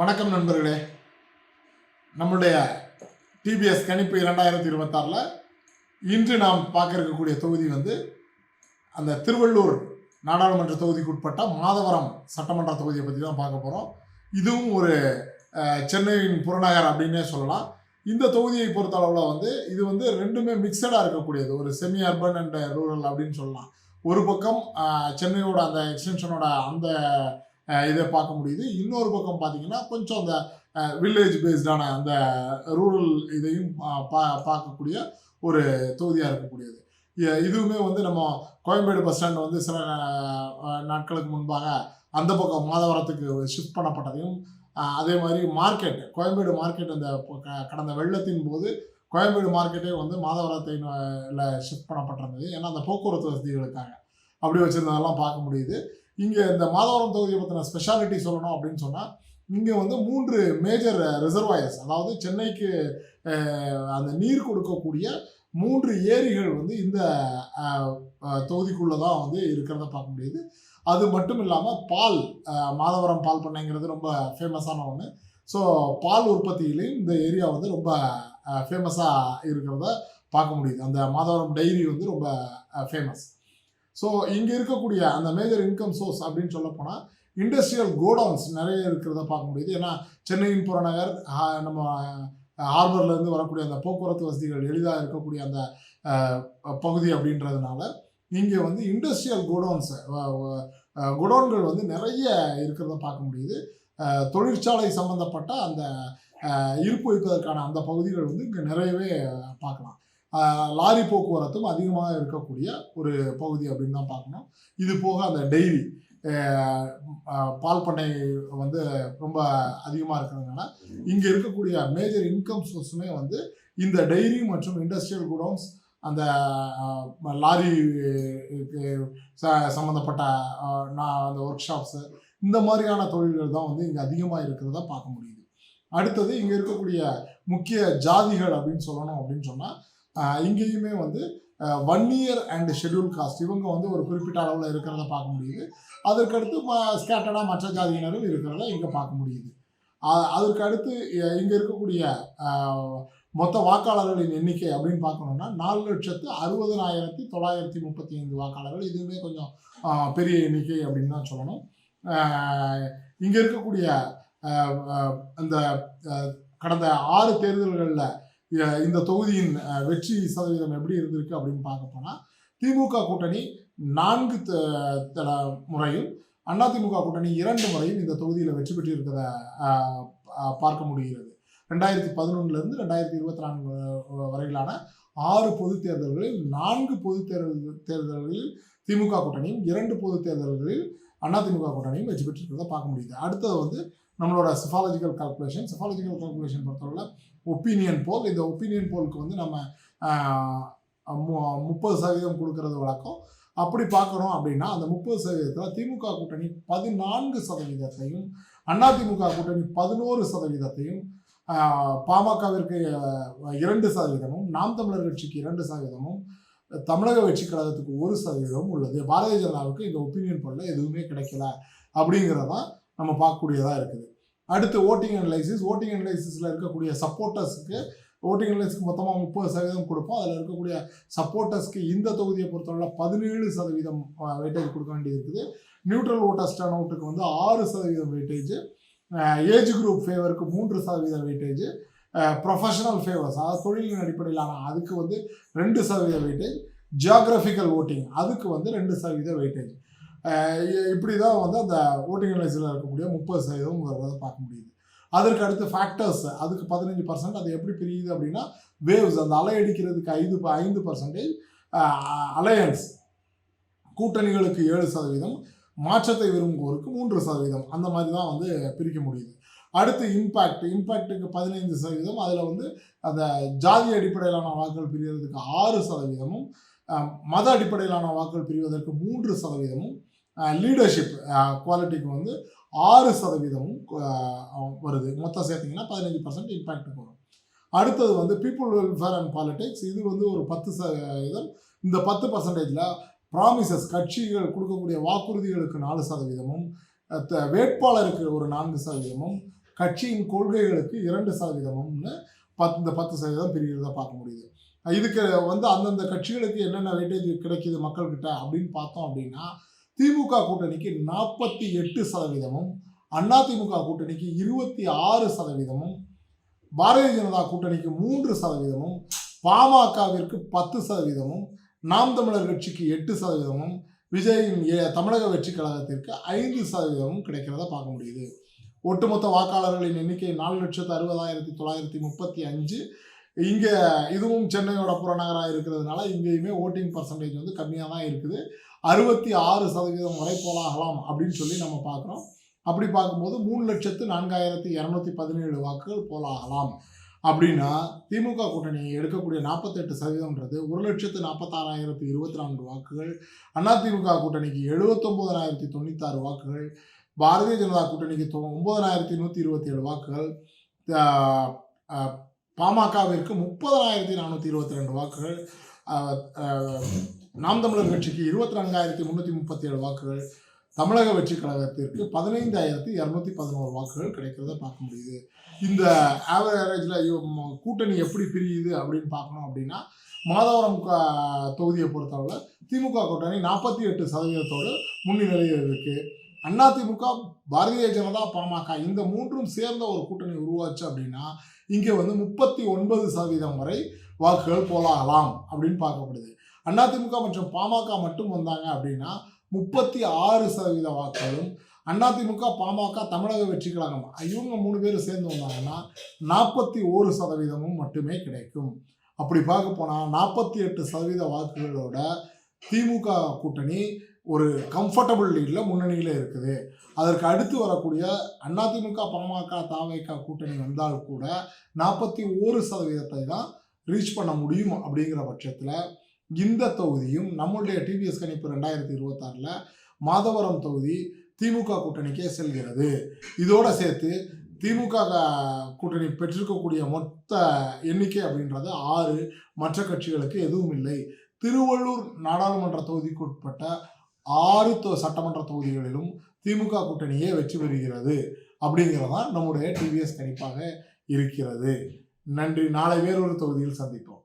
வணக்கம் நண்பர்களே. நம்முடைய டிபிஎஸ் கணிப்பு இரண்டாயிரத்தி இருபத்தாறில் இன்று நாம் பார்க்க இருக்கக்கூடிய தொகுதி வந்து அந்த திருவள்ளூர் நாடாளுமன்ற தொகுதிக்கு உட்பட்ட மாதவரம் சட்டமன்ற தொகுதியை பற்றி தான் பார்க்க போகிறோம் இதுவும் ஒரு சென்னையின் புறநகர் அப்படின்னே சொல்லலாம். இந்த தொகுதியை பொறுத்த அளவில் வந்து இது வந்து ரெண்டுமே மிக்சடாக இருக்கக்கூடியது. ஒரு செமி அர்பன் அண்ட் ரூரல் அப்படின்னு சொல்லலாம். ஒரு பக்கம் சென்னையோட அந்த எக்ஸ்டென்ஷனோட அந்த இதை பார்க்க முடியுது. இன்னொரு பக்கம் பார்த்தீங்கன்னா கொஞ்சம் அந்த வில்லேஜ் பேஸ்டான அந்த ரூரல் இதையும் பா பார்க்கக்கூடிய ஒரு தொகுதியாக இருக்கக்கூடியது. இதுவுமே வந்து நம்ம கோயம்பேடு பஸ் ஸ்டாண்ட் வந்து சில நாட்களுக்கு முன்பாக அந்த பக்கம் மாதவரத்துக்கு ஷிஃப்ட் பண்ணப்பட்டதையும் அதே மாதிரி மார்க்கெட் கோயம்பேடு மார்க்கெட் அந்த க- கடந்த வெள்ளத்தின் போது கோயம்பேடு மார்க்கெட்டே வந்து மாதவரத்தை ஷிஃப்ட் பண்ணப்பட்டிருந்தது. ஏன்னா அந்த போக்குவரத்து வசதிகளுக்காக. அப்படி வச்சுருந்ததெல்லாம் பார்க்க முடியுது. இங்கே இந்த மாதவரம் தொகுதியை பற்றின ஸ்பெஷாலிட்டி சொல்லணும் அப்படின்னு சொன்னால் இங்கே வந்து மூன்று மேஜர் ரிசர்வாயர்ஸ் அதாவது சென்னைக்கு அந்த நீர் கொடுக்கக்கூடிய மூன்று ஏரிகள் வந்து இந்த தொகுதிக்குள்ளே தான் வந்து இருக்கிறத பார்க்க முடியுது. அது மட்டும் இல்லாமல் பால் மாதவரம் பால் பண்ணைங்கிறது ரொம்ப ஃபேமஸான ஒன்று ஸோ பால் உற்பத்தியிலையும் இந்த ஏரியா வந்து ரொம்ப ஃபேமஸாக இருக்கிறத பார்க்க முடியுது. அந்த மாதவரம் டைரி வந்து ரொம்ப ஃபேமஸ் ஸோ இங்கே இருக்கக்கூடிய அந்த மேஜர் இன்கம் சோர்ஸ் அப்படின்னு சொல்ல போனால் இண்டஸ்ட்ரியல் கோடவுன்ஸ் நிறைய இருக்கிறத பார்க்க முடியுது. ஏன்னா சென்னையின் புறநகர் நம்ம ஹார்பர்லேருந்து வரக்கூடிய அந்த போக்குவரத்து வசதிகள் எளிதாக இருக்கக்கூடிய அந்த பகுதி அப்படின்றதுனால இங்கே வந்து இண்டஸ்ட்ரியல் கோடவுன்ஸ் குடோன்கள் வந்து நிறைய இருக்கிறத பார்க்க முடியுது. தொழிற்சாலை சம்பந்தப்பட்ட அந்த இருப்பு வைப்பதற்கான அந்த பகுதிகள் வந்து இங்கே நிறையவே பார்க்கலாம். லாரி போக்குவரத்தும் அதிகமாக இருக்கக்கூடிய ஒரு பகுதி அப்படின்னு தான் பார்க்கணும். இது போக அந்த டெய்ரி பால் பண்ணை வந்து ரொம்ப அதிகமாக இருக்கிறதுனால இங்கே இருக்கக்கூடிய மேஜர் இன்கம் சோர்ஸுமே வந்து இந்த டெய்ரி மற்றும் இண்டஸ்ட்ரியல் குடோன்ஸ் அந்த லாரி ச- சம்மந்தப்பட்ட நான் அந்த ஒர்க் ஷாப்ஸு இந்த மாதிரியான தொழில்கள் தான் வந்து இங்கே அதிகமாக இருக்கிறத பார்க்க முடியுது. அடுத்தது இங்கே இருக்கக்கூடிய முக்கிய ஜாதிகள் அப்படின்னு சொல்லணும் அப்படின்னு சொன்னால் இங்கேயுமே வந்து one year and schedule caste இவங்க வந்து ஒரு குறிப்பிட்ட அளவில் இருக்கிறத பார்க்க முடியுது. அதற்கடுத்து ஸ்கேட்டர்டாக மற்ற ஜாதியினரும் இருக்கிறத இங்கே பார்க்க முடியுது. அதற்கு அடுத்து இங்கே இருக்கக்கூடிய மொத்த வாக்காளர்களின் எண்ணிக்கை அப்படின்னு பார்க்கணும்னா நாலு லட்சத்து அறுபதனாயிரத்தி தொள்ளாயிரத்தி முப்பத்தி ஐந்து வாக்காளர்கள். இதுவுமே கொஞ்சம் பெரிய எண்ணிக்கை அப்படின்னு தான் சொல்லணும். இங்கே இருக்கக்கூடிய அந்த கடந்த ஆறு தேர்தல்களில் இந்த தொகுதியின் வெற்றி சதவீதம் எப்படி இருந்திருக்கு அப்படின்னு பார்க்க போனால் திமுக கூட்டணி நான்கு த- தட- முறையும் அதிமுக கூட்டணி இரண்டு முறையும் இந்த தொகுதியில் வெற்றி பெற்றிருக்கிறத ஆஹ், பார்க்க முடிகிறது. ரெண்டாயிரத்தி பதினொன்னுலேருந்து ரெண்டாயிரத்தி இருபத்தி நான்கு வரையிலான ஆறு பொது தேர்தல்களில் நான்கு பொது தேர்தல் தேர்தல்களில் திமுக கூட்டணியும் இரண்டு பொது தேர்தல்களில் அதிமுக கூட்டணியும் வெற்றி பெற்றிருக்கிறத பார்க்க முடியுது. அடுத்தது வந்து நம்மளோட சிஃபாலஜிக்கல் கால்குலேஷன் சிஃபாலஜிக்கல் கால்குலேஷன் பொறுத்தவரை ஒப்பீனியன் போல் இந்த ஒப்பீனியன் போலுக்கு வந்து நம்ம மு- முப்பது சதவீதம் கொடுக்கறது வழக்கம். அப்படி பார்க்குறோம் அப்படின்னா அந்த முப்பது சதவீதத்தில் திமுக கூட்டணி பதினான்கு சதவீதத்தையும் அதிமுக கூட்டணி பதினோரு சதவீதத்தையும் பாமகவிற்கு இரண்டு சதவீதமும் நாம் தமிழர் கட்சிக்கு இரண்டு சதவீதமும் தமிழக வெற்றி கழகத்துக்கு ஒரு சதவீதமும் உள்ளது. பாரதிய ஜனதாவுக்கு இந்த ஒப்பீனியன் போல எதுவுமே கிடைக்கல அப்படிங்கிறதான் நம்ம பார்க்கக்கூடியதாக இருக்குது. அடுத்து ஓட்டிங் அனலைசிஸ் ஓட்டிங் அனலைசிஸில் இருக்கக்கூடிய சப்போர்ட்டர்ஸுக்கு ஓட்டிங் அனலைசிஸ்க்கு மொத்தமாக முப்பது சதவீதம் கொடுப்போம். அதில் இருக்கக்கூடிய சப்போர்ட்டர்ஸ்க்கு இந்த தொகுதியை பொறுத்தவரை பதினேழு சதவீதம் வெயிட்டேஜ் கொடுக்க வேண்டியது இருக்குது. நியூட்ரல் ஓட்டர்ஸ் டர்ன் அவுட்டுக்கு வந்து ஆறு சதவீதம் வெயிட்டேஜ் ஏஜ் குரூப் ஃபேவருக்கு மூன்று சதவீத வெயிட்டேஜ் ப்ரொஃபஷனல் ஃபேவர்ஸ் அதாவது தொழிலின் அடிப்படையிலான அதுக்கு வந்து ரெண்டு சதவீத வெயிட்டேஜ் ஜியாகிரபிக்கல் ஓட்டிங் அதுக்கு வந்து ரெண்டு சதவீத வெயிட்டேஜ் இப்படி தான் வந்து அந்த ஓட்டிங் அனலைஸில் இருக்கக்கூடிய முப்பது சதவீதம் வர்றதை பார்க்க முடியுது. அதற்கு அடுத்து ஃபேக்டர்ஸ் அதுக்கு பதினஞ்சு பர்சன்ட் அது எப்படி பிரியுது அப்படின்னா வேவ்ஸ் அந்த அலை அடிக்கிறதுக்கு ஐந்து ப- ஐந்து பர்சன்டேஜ் அலையன்ஸ் கூட்டணிகளுக்கு ஏழு சதவீதம் மாற்றத்தை விரும்புவோருக்கு மூன்று சதவீதம். அந்த மாதிரி தான் வந்து பிரிக்க முடியுது. அடுத்து இம்பேக்ட் இம்பேக்ட்டுக்கு பதினைந்து சதவீதம் அதில் வந்து அந்த ஜாதி அடிப்படையிலான வாக்குகள் பிரிவதற்கு ஆறு சதவீதமும் மத அடிப்படையிலான வாக்குகள் பிரிவதற்கு மூன்று சதவீதமும் லீடர்ஷிப் குவாலிட்டிக்கு வந்து ஆறு சதவீதமும் வருது. மொத்தம் சேர்த்திங்கன்னா பதினஞ்சு பர்சன்ட் இம்பேக்ட்டுக்கு வரும். அடுத்தது வந்து பீப்புள் வெல்ஃபேர் அண்ட் பாலிடிக்ஸ் இது வந்து ஒரு பத்து சதவீதம். இந்த பத்து பர்சன்டேஜில் ப்ராமிசஸ் கட்சிகள் கொடுக்கக்கூடிய வாக்குறுதிகளுக்கு நாலு சதவீதமும் த- வேட்பாளருக்கு ஒரு நான்கு சதவீதமும் கட்சியின் கொள்கைகளுக்கு இரண்டு சதவீதமும்னு பத் இந்த பத்து சதவீதம் பிரிகிறத பார்க்க முடியுது. இதுக்கு வந்து அந்தந்த கட்சிகளுக்கு என்னென்ன வெயிட்டேஜ் கிடைக்குது மக்கள்கிட்ட அப்படின்னு பார்த்தோம் அப்படின்னா திமுக கூட்டணிக்கு நாற்பத்தி எட்டு சதவீதமும் அதிமுக கூட்டணிக்கு இருபத்தி ஆறு சதவீதமும் பாரதிய ஜனதா கூட்டணிக்கு மூன்று சதவீதமும் பாமகவிற்கு பத்து சதவீதமும் நாம் தமிழர் கட்சிக்கு எட்டு சதவீதமும் விஜயின் தமிழக வெற்றி கழகத்திற்கு ஐந்து சதவீதமும் கிடைக்கிறத பார்க்க முடியுது. ஒட்டுமொத்த வாக்காளர்களின் எண்ணிக்கை நாலு லட்சத்து அறுபதாயிரத்தி தொள்ளாயிரத்தி முப்பத்தி அஞ்சு. இங்கே இதுவும் சென்னையோட புறநகராக இருக்கிறதுனால இங்கேயுமே ஓட்டிங் பர்சன்டேஜ் வந்து கம்மியாக தான் இருக்குது. அறுபத்தி ஆறு சதவீதம் வரை போலாகலாம் அப்படின்னு சொல்லி நம்ம பார்க்குறோம். அப்படி பார்க்கும்போது மூணு லட்சத்து நான்காயிரத்தி இரநூத்தி பதினேழு வாக்குகள் போலாகலாம். அப்படின்னா திமுக கூட்டணி எடுக்கக்கூடிய நாற்பத்தெட்டு சதவீதம்ன்றது ஒரு லட்சத்து நாற்பத்தாறாயிரத்தி இருபத்தி நான்கு வாக்குகள் அதிமுக கூட்டணிக்கு எழுபத்தொம்போதனாயிரத்தி தொண்ணூத்தாறு வாக்குகள் பாரதிய ஜனதா கூட்டணிக்கு தொ ஒம்பதனாயிரத்தி நூற்றி இருபத்தி ஏழு வாக்குகள் பாமகவிற்கு முப்பதனாயிரத்தி நானூற்றி இருபத்தி ரெண்டு வாக்குகள் நாம் தமிழர் கட்சிக்கு இருபத்தி நான்காயிரத்தி முந்நூற்றி முப்பத்தி ஏழு வாக்குகள் தமிழக வெற்றி கழகத்திற்கு பதினைந்தாயிரத்தி இரநூத்தி பதினோரு வாக்குகள் கிடைக்கிறத பார்க்க முடியுது. இந்த ஆவரேஜில் கூட்டணி எப்படி பிரியுது அப்படின்னு பார்க்கணும் அப்படின்னா மாதவரம் தொகுதியை பொறுத்தளவில் திமுக கூட்டணி நாற்பத்தி எட்டு சதவீதத்தோடு முன்னிலையில் இருக்கு. அதிமுக பாரதிய ஜனதா பாமக இந்த மூன்றும் சேர்ந்த ஒரு கூட்டணி உருவாச்சு அப்படின்னா இங்கே வந்து முப்பத்தி ஒன்பது சதவீதம் வரை வாக்குகள் போலாகலாம் அப்படின்னு பார்க்கப்படுது. அதிமுக மற்றும் பாமக மட்டும் வந்தாங்க அப்படின்னா முப்பத்தி ஆறு சதவீத வாக்குகளும் அதிமுக பாமக தமிழக வெற்றி கழகம் இவங்க மூணு பேர் சேர்ந்து வந்தாங்கன்னா நாற்பத்தி ஒரு சதவீதமும் மட்டுமே கிடைக்கும். அப்படி பார்க்க போனால் நாற்பத்தி எட்டு சதவீத வாக்குகளோட திமுக கூட்டணி ஒரு கம்ஃபர்டபுள் லீடில் முன்னணியில் இருக்குது. அதற்கு அடுத்து வரக்கூடிய அதிமுக பாமக தாவேக கூட்டணி வந்தால் கூட நாற்பத்தி ஒரு சதவீதத்தை தான் ரீச் பண்ண முடியும் அப்படிங்கிற பட்சத்தில் இந்த தொகுதியும் நம்மளுடைய டிவிஎஸ் கணிப்பு ரெண்டாயிரத்தி இருபத்தாறில் மாதவரம் தொகுதி திமுக கூட்டணிக்கே செல்கிறது. இதோடு சேர்த்து திமுக கூட்டணி பெற்றிருக்கக்கூடிய மொத்த எண்ணிக்கை அப்படின்றது ஆறு. மற்ற கட்சிகளுக்கு எதுவும் இல்லை. திருவள்ளூர் நாடாளுமன்ற தொகுதிக்கு உட்பட்ட ஆறு தொ- சட்டமன்ற தொகுதிகளிலும் திமுக கூட்டணியே வெற்றி பெறுகிறது. அப்படிங்கிறது தான் நம்முடைய டிவிஎஸ் கணிப்பாக இருக்கிறது. நன்றி. நாளை வேறொரு தொகுதியில் சந்திப்போம்.